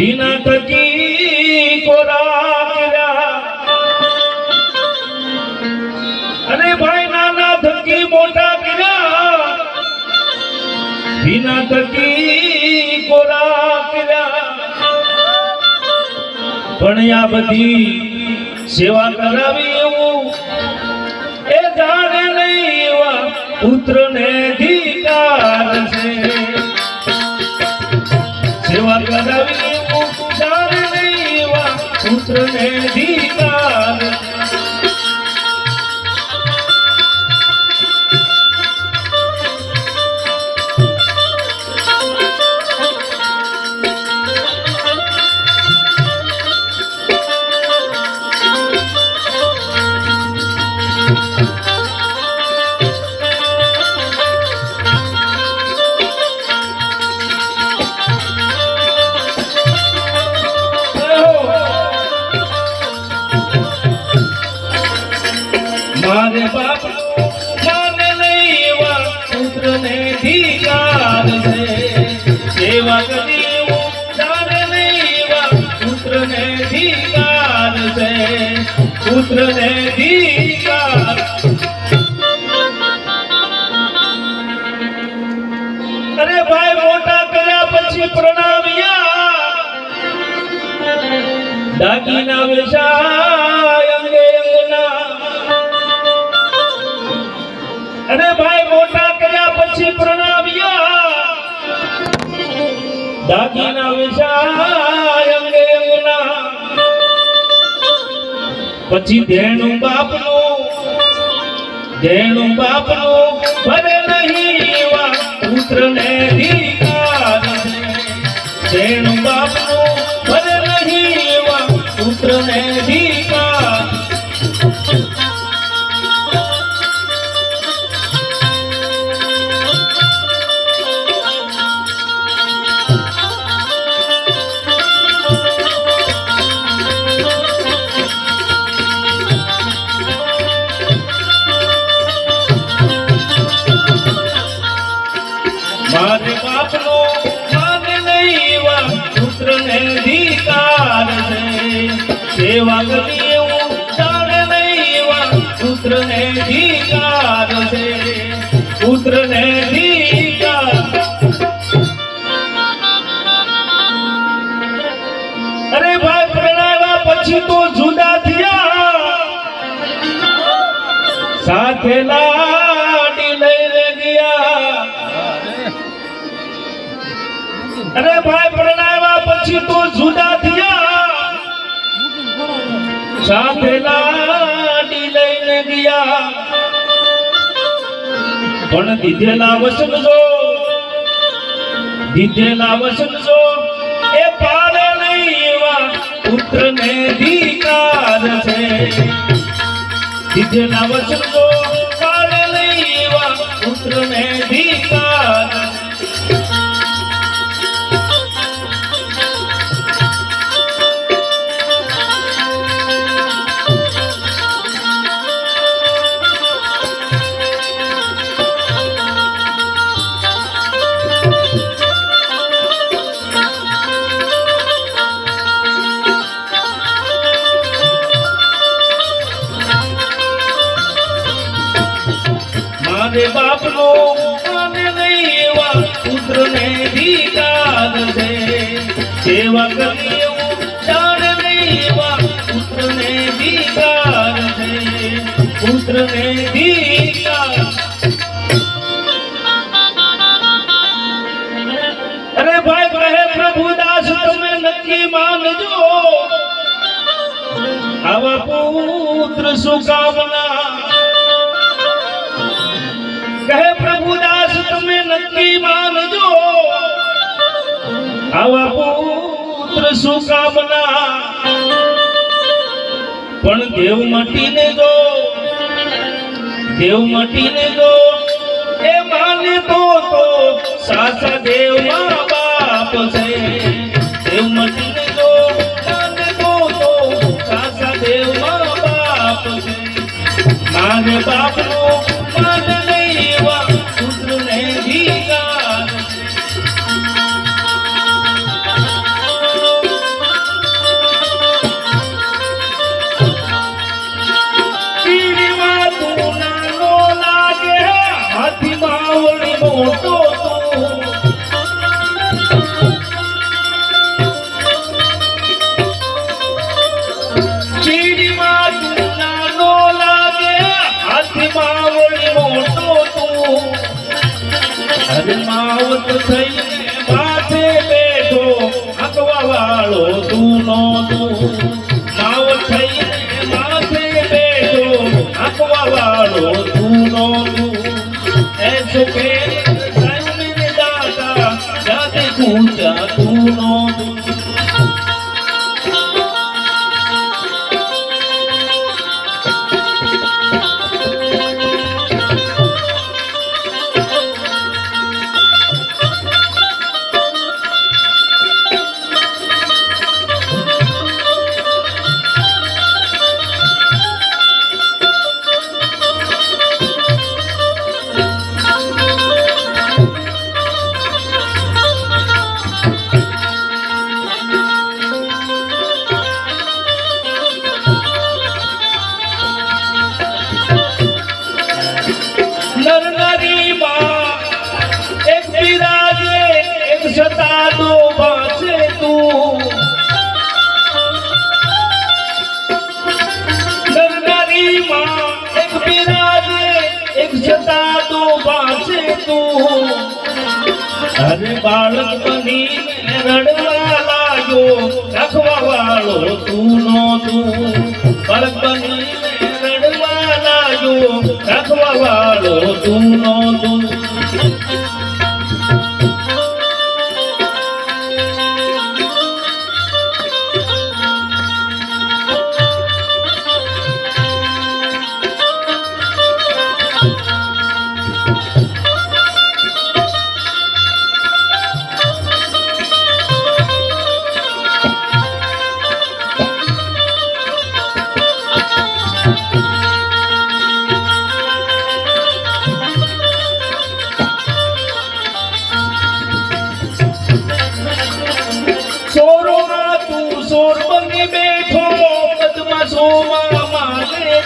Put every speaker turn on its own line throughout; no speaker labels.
થકી કોરા અને ભાઈ નાના થકી મોટા કર્યા? વિના થકી કોરા કર્યા? પણ આ બધી સેવા કરાવી એવું એ જાણે નહીં પુત્ર ને અધિકાર છે. પુત્ર ને અધિકાર પુત્ર ને ધિકાર અરે ભાઈ મોટા કર્યા પછી પ્રણામ્યા દાગીના વેચાય અંગે અંગના અને ભાઈ મોટા કર્યા પછી પ્રણાવ્યા દાગીના વેચાય પછી ધેણું બાપનું ધેણું બાપનું અરે ભાઈ તો જુદા થયા. સાથે ગયા. અરે ભાઈ પ્રણાવ્યા પછી તો જુદા થયા. સાથે લાડી લઈને ગયા પણ દીધેલા વસમજો દીધેલા વસમજો એ પાડે નહીં એવા પુત્રને ધિકાર છે દીધેલા વસમજો પાડે નહીં એવા પુત્રને મારે બાપનો માને નહીં એવા પુત્રને ધિકાર છે. સેવા કરી એવું જાણ નહીં એવા પુત્રને ધિકાર છે. પુત્રને ધિકાર અરે ભાઈ કહે પ્રભુદાસ, તમે નક્કી માનજો. આવા પુત્ર સુકામના તમે નક્કી માનજો. આવા પુત્ર સુકામના પણ દેવ મટીને જો દેવ મટીને જો એ માને તો તો સાસા દેવ મા બાપ છે. દેવ મટીને જો માને તો તો સાસા દેવ મા બાપ છે. માને બાપનો બાળક બની રડવા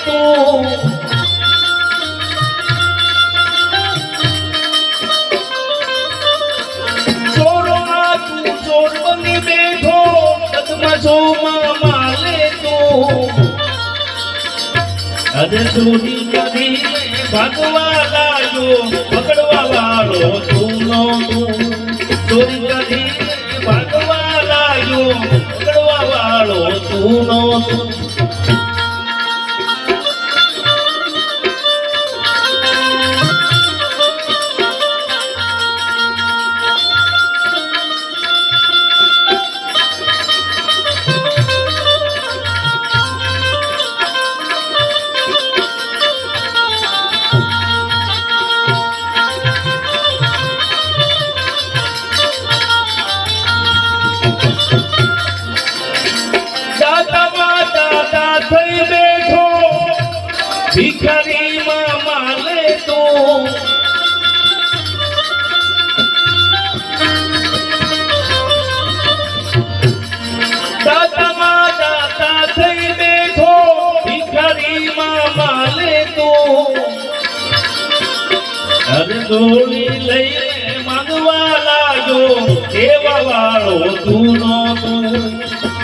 તું ચોરી કરીને ભાગવા લાગ્યો, પકડવા વાળો તું. ચોરી કરીને ભાગવા લાગ્યો, પકડવા વાળો તું નો તું. દોડી લઈને માંગવા લાગ્યો. એવા વાળો તું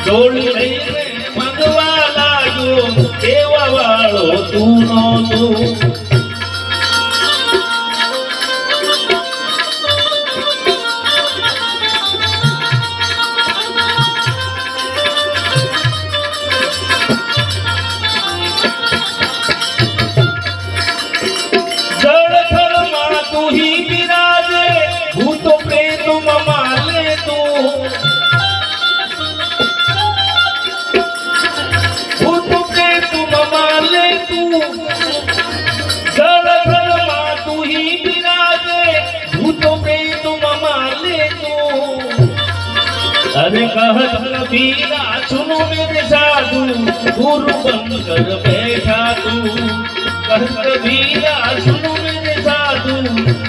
દોડી લઈને માંગવા લાગ્યો. એવા વાળો તું નો अरे कहत नबीला सुनो मेरे जादू गुरु बन कर बैठा तू कहत नबीला सुनो मेरे जादू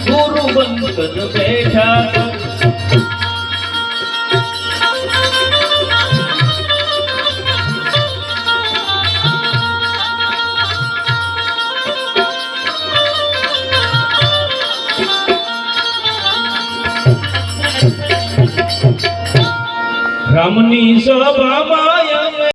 गुरु बन कर बैठा तू રામની સભામાં